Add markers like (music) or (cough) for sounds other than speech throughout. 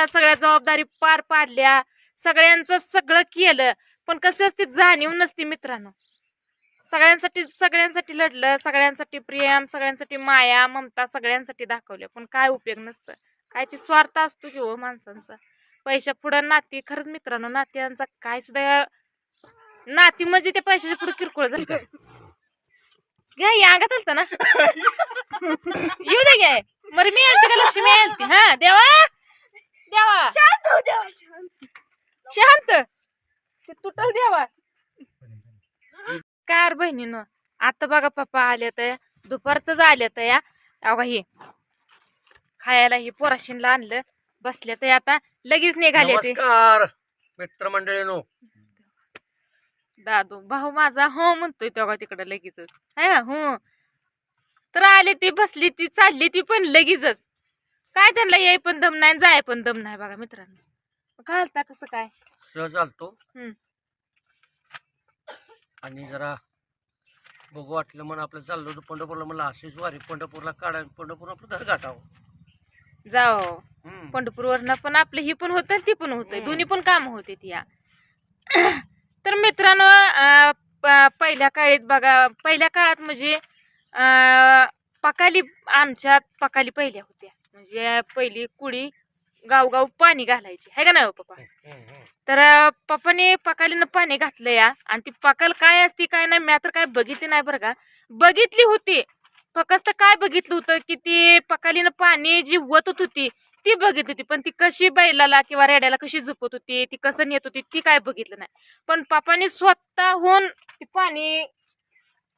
केल्या सगळ्या जबाबदारी पार पाडल्या. सगळ्यांचं सगळं केलं. पण कसं असते जाणीव नसते मित्रांनो. सगळ्यांसाठी सगळ्यांसाठी लढलं सगळ्यांसाठी प्रेम सगळ्यांसाठी माया ममता सगळ्यांसाठी दाखवल्या. पण काय उपयोग नसतं. काय ते स्वार्थ असतो की हो माणसांचा. पैशा पुढं नाती खरंच मित्रांनो नात्यांचा काय सुद्धा नाती म्हणजे ते पैशाच्या पुढे किरकोळ झालं घ्या या अंगात आलत ना. (laughs) येऊ दे घ्या मर मी आलते का लक्ष्मी? आलती. हा देवा! देवा. शांत हो देवा शांत. शांत. ते तुटल देवा. कार बहिणीनं? आता बघा पप्पा आले तर दुपारच आले तर या. अगं हे खायला हे पोराशीनला आणलं बसले तर आता लगेच निघाले ते. नमस्कार मित्रमंडळीनो. दादू भाऊ माझा हो म्हणतोय तेव्हा तिकडं लगेचच. आहे का? हो. तर आले ती बसली ती चालली ती पण लगेचच. काय त्यांना याय पण दम नाही जाय पण दम नाही बघा मित्रांनो. घालता कसं काय? सहज आलतो हम्म. आणि जरा बघू वाटलं म्हणून आपलं चाललो होतो पंढरपूरला. म्हणलं अशीच वारी पंढरपूरला काढा पंढरपूर आपलं घर गाठावं. जाओ. हम्म. पंढरपूरवरनं पण आपलं ही पण होतं ती पण हम्म. दोन्ही पण काम होते ती या. (clears throat) तर मित्रांनो अं, प- पहिल्या काळात बघा पहिल्या काळात म्हणजे अं, पकाली आमच्यात पकाली पहिल्या होत्या. म्हणजे पहिली कुडी गावगाव पाणी घालायची. आहे का नाही हो पप्पा. तर पप्पाने पकालीनं पाणी घातलं या आणि ती पकाल काय असती काय नाही मी तर काय बघितली नाही बरं का. बघितली होती. फक्त काय बघितलं होतं की ती पकालीनं पाणी जी वतत होती ती बघित होती. पण ती कशी बैलाला किंवा रेड्याला कशी झोपत होती ती कसं नेत होती ती काय बघितलं नाही. पण पप्पाने स्वतःहून ती पाणी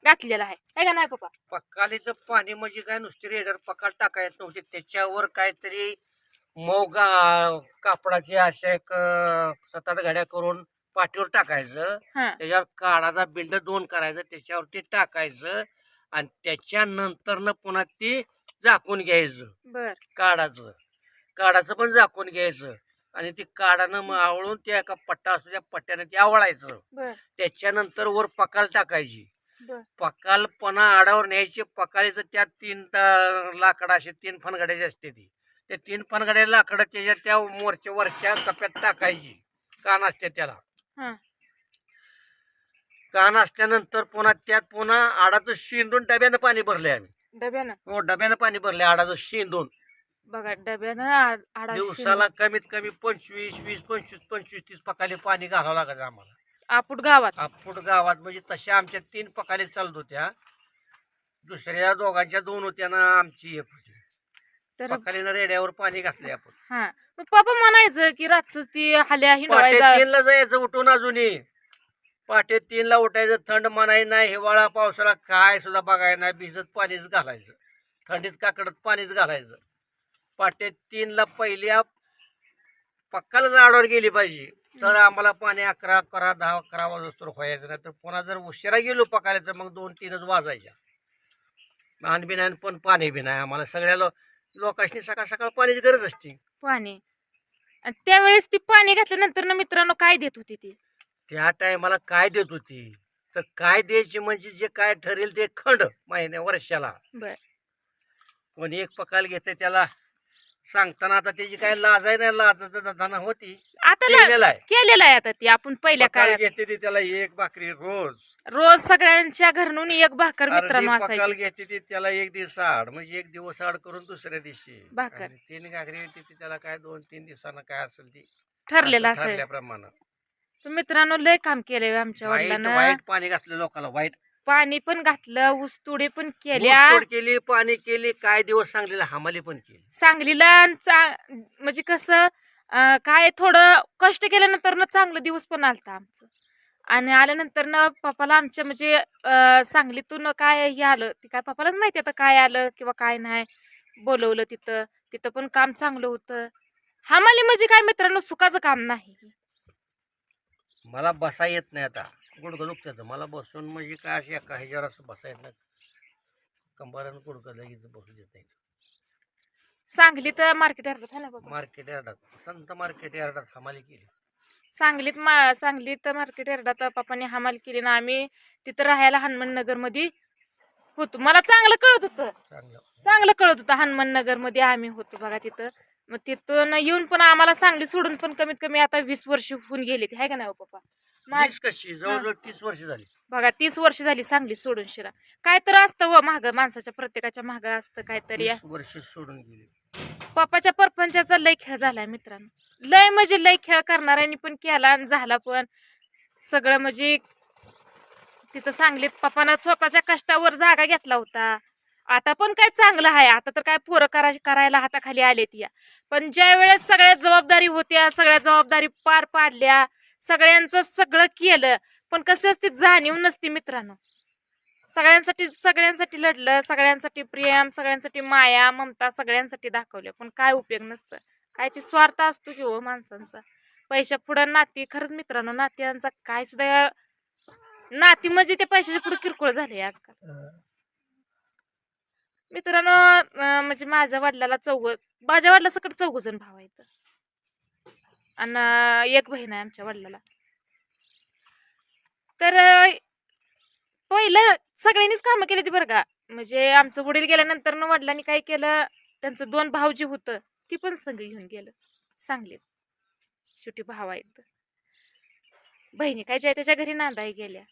घातलेलं आहे. है का नाही पप्पा? पकालीचं पाणी म्हणजे काय नुसते रेडर पकाल टाकायचं नव्हते. त्याच्यावर काहीतरी मोगा कापडाची अशा एक सात आठ गाड्या करून पाठीवर टाकायचं. हा. त्याच्यावर काळाचा बिल्ड दोन करायचं. त्याच्यावर ते टाकायचं आणि त्याच्यानंतर न पुन्हा ते झाकून घ्यायचं. बर. काढाचं. काढाचं पण झाकून घ्यायचं. आणि ते काढानं मग आवळून त्या एका पट्टा असतो त्या पट्ट्याने ते आवळायचं. बर. त्याच्यानंतर वर पकाल टाकायची. पकालपणा आडावर न्यायची पकालीचं त्यात तीन त- लाकडं असे तीन फनगड्याची असते ती. त्या तीन फनगड्या लाकडं त्याच्या त्या मोरच्या वरच्या कप्यात टाकायची. कान असते त्याला. कान असल्यानंतर पुन्हा त्यात पुन्हा आडाचं शेंदून डब्यानं पाणी भरले आम्ही. डब्यानं? हो डब्यानं पाणी भरले आडाचं शेंदून. बघा डब्यानं दिवसाला कमीत कमी पंचवीस वीस पंचवीस पंचवीस तीस पकाले पाणी घालावं लागायचं आम्हाला. आपूट गावात. आपूट गावात म्हणजे तशा आमच्या तीन पकाले चालत होत्या. दुसऱ्या दोघांच्या दोन होत्या ना आमची एक होती. तर पकालीनं रेड्यावर पाणी घातले आपण. हा मग पप्पा म्हणायचं की रातच ती हल्या पहाटे हिंडवायचा तीनला जायचं उठून अजूनही. पहाटे तीनला उठायचं थंड मनाई नाही हिवाळा पावसाळा काय सुद्धा बघायला नाही भिजत पाणीच घालायचं. थंडीत काकडत पाणीच घालायचं. पहाटे तीनला पहिल्या पक्काला झाडावर गेली पाहिजे. तर आम्हाला पाणी अकरा अकरा दहा अकरा वाजता व्हायचं. नाही तर पुन्हा जर उशिरा गेलो पकायला तर मग दोन तीनच वाजायच्या. आणि बी नाही पण पाणी बी नाही. आम्हाला सगळ्या लो लोकांनी सकाळ सकाळ पाण्याची गरज असते. पाणी. आणि त्यावेळेस ती पाणी घातल्यानंतर ना मित्रांनो काय देत होती ती? त्या टायमाला काय देत होती? तर काय द्यायची म्हणजे जे काय ठरेल ते खंड महिन्या वर्षाला. कोणी एक पकाल घेते त्याला सांगताना आता त्याची काय लाज आहे नाही लाज धना होती. आता केलेलं आहे. केलेलं आहे आता ती आपण पहिल्या काळात. घेते ती त्याला एक भाकरी रोज. रोज सगळ्यांच्या घरनून एक भाकर मित्रांनो असायची. घेते ती त्याला एक दिवस आड म्हणजे एक दिवस आड करून दुसऱ्या दिवशी. भाकर. आणि तीन घागरी येते ती त्याला काय दोन तीन दिवसानं काय असेल ती. ठरलेलं असं असेल. ठरल्याप्रमाणे. तर मित्रांनो लय काम केलंय आमच्या वाईट वडिलांना. वाईट पाणी घातलं लोकांना वाईट. पाणी पण घातलं ऊसतोडे पण केल्या. ऊसतोड केली पाणी केली काय दिवस सांगलेलं हमाली पण केली. सांगलीला आणि चा- म्हणजे कसं अं, काय थोडं कष्ट केल्यानंतर ना चांगलं दिवस पण आलता आमचं. आणि आल्यानंतर ना पप्पाला आमच्या म्हणजे अं, सांगलीतून काय हे आलं ते काय पप्पालाच माहिती आता काय आलं किंवा काय नाही बोलवलं तिथं. तिथं पण काम चांगलं होतं. हमाली म्हणजे काय मित्रांनो सुखाचं काम नाही. मला बसा येत नाही आता. गुडघं दुखतात मला बसून म्हणजे काय अशी एका ह्याच्यावर असं बसा येत नाही. कंबारानं गुडघं लगेच बसू देत नाही सांगलीत मार्केट यार्डात है ना बाबा मार्केट यार्डात. संत मार्केट यार्डात हमाली केली. सांगलीत मा सांगलीत मार्केट यार्डात पप्पाने हमाल केली ना आम्ही तिथं राहायला हनुमान नगरमध्ये होतो. मला चांगलं कळत होतं. चांगलं. चांगलं कळत होतं हनुमान नगरमध्ये आम्ही होतो बघा तिथं. मग तिथून येऊन पण आम्हाला सांगली सोडून पण कमीत कमी आता वीस वर्ष होऊन गेली ती आहे का नाही हो पप्पा? कशी? जवळजवळ तीस वर्ष झाली. बघा तीस वर्ष झाली सांगली सोडून शिरा. काय तर असतं व महाग माणसाच्या प्रत्येकाच्या महाग असतं काहीतरी. तीस वर्ष सोडून गेली. पप्पाच्या परपंचाचा लय खेळ झालाय मित्रांनो. लय म्हणजे लय खेळ करणाऱ्यांनी पण केला आणि झाला पण. सगळं म्हणजे तिथं सांगलीत पप्पानं स्वतःच्या कष्टावर जागा घेतला होता. आता पण काय चांगलं आहे. आता तर काय पोरं करा करायला हाताखाली आलेत या. पण ज्या वेळेस सगळ्या जबाबदारी होत्या सगळ्या जबाबदारी पार पाडल्या सगळ्यांचं सगळं केलं पण कसं असते जाणीव नसती मित्रांनो. सगळ्यांसाठी सगळ्यांसाठी लढलं सगळ्यांसाठी प्रेम सगळ्यांसाठी माया ममता सगळ्यांसाठी दाखवलं पण काय उपयोग नसतं. काय ते स्वार्थ असतो की हो माणसांचा. पैशा पुढं नाती खरंच मित्रांनो नात्यांचा काय सुद्धा नाती म्हणजे ते पैशाच्या पुढे किरकोळ झाले आजकाल मित्रांनो म्हणजे माझ्या वडिलाला चौघ माझ्या वडिला सकट चौघ जण भाव आहेत. आणि एक बहीण आहे आमच्या वडिलाला. तर पहिलं सगळ्यांनीच कामं केली ती बरं का. म्हणजे आमचं वडील गेल्यानंतर न वडिलांनी काय केलं त्यांचं दोन भाऊ जे होतं ती पण संघ घेऊन गेलं. सांगलीत. शेवटी भाव आहेत बहिणी काय ज्या त्याच्या घरी नांदाई गेल्या.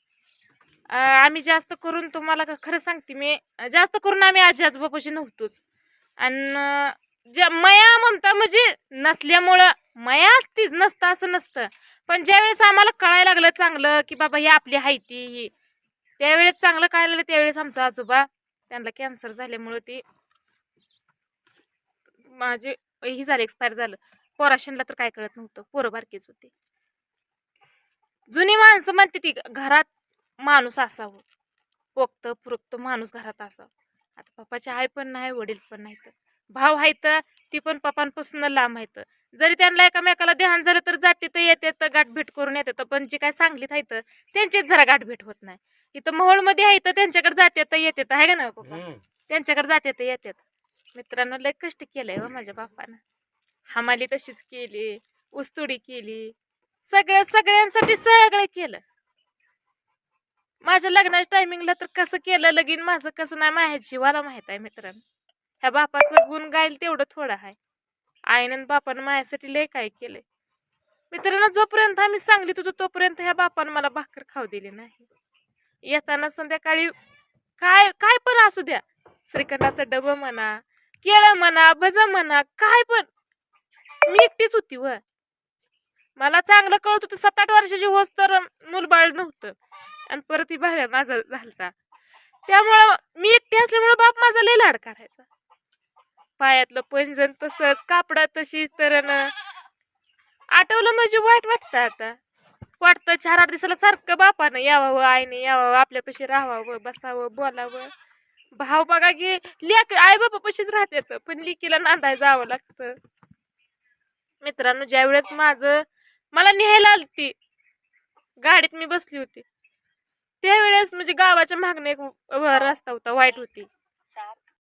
आम्ही जास्त करून तुम्हाला खरं सांगते मी जास्त करून आम्ही आजी आजोबापाशी नव्हतोच. आणि ज्या मया ममता म्हणजे नसल्यामुळं मया असतीच नसतं असं नसतं. पण ज्यावेळेस आम्हाला कळायला लागलं चांगलं की बाबा ही आपली हायती ही त्यावेळेस चांगलं कळायला लागलं त्यावेळेस आमचा आजोबा त्यांना कॅन्सर झाल्यामुळं ते माझे ही झालं एक्सपायर झालं. पोराशनला तर काय कळत नव्हतं. पोरं बारकीच होते. जुनी माणसं म्हणते ती घरात माणूस असावं. पोक्त पुरक्त माणूस घरात असावं. आता पप्पाची आई पण नाही वडील पण नाही तर भाव आहेत ती पण पप्पांपासून लांब आहेत जरी त्यांना एकामेकाला ध्यान झालं तर जाते तर येते तर गाठभेट करून येते पण जे काय सांगलीत आहेत त्यांचीच जरा गाठभेट होत नाही. इथं मोहोळमध्ये आहे तर त्यांच्याकडे जाते तर येते आहे का ना पप्पा? हम्म. त्यांच्याकडे जाते तर येतात मित्रांनो लय कष्ट केलंय हो माझ्या बापानं. हमाली तशीच केली उस्तुडी केली. सगळ्या सगळ्यांसाठी सगळं केलं. माझ्या लग्नाच्या टायमिंगला तर कसं केलं लगीन माझं कसं नाही माझ्या जीवाला माहीत आहे मित्रांनो. ह्या बापाचं गुण गाईल तेवढं थोडं आहे आईनं बापानं माझ्यासाठी लय काय केलंय. मित्रांनो जोपर्यंत आम्ही सांगलीत होतो तोपर्यंत ह्या बापानं मला भाकर खाऊ दिली नाही. येताना संध्याकाळी काय काय पण असू द्या. श्रीखंडाचं डबं म्हणा केळं म्हणा भजं म्हणा काय पण. मी एकटीच होती व. मला चांगलं कळत होतं सात आठ वर्षाची होस तर मुलबाळ नव्हतं. आणि परत ही भाव्या माझा झालता. त्यामुळं मी एकटी असल्यामुळं बाप माझा लय लाड करायचा. पायातलं पैंजण तसंच कापडा तशी तर आठवलं म्हणजे वाईट वाटतं आता. वाटतं चार आठ दिवसाला सारखं बापानं यावावं आईने यावावं आपल्यापाशी राहावं बसावं बोलावं. भाव बघा की लेख आई बाबा पशीच राहते पण लिकीला नांदाय जावं लागतं. मित्रांनो ज्या वेळेस माझं मला न्यायला आलती गाडीत मी बसली होती त्यावेळेस म्हणजे गावाच्या मागणे एक रस्ता होता वाईट होती.